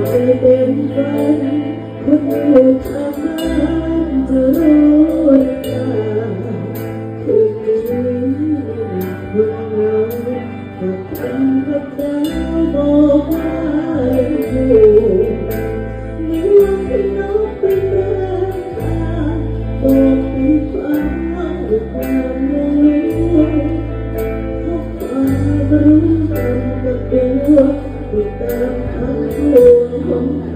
ไปเป็นฝันคนอยู่ทางนั้นจะรู้ว่าคืนนี้คนเรากับฉันกับเธอบอก กั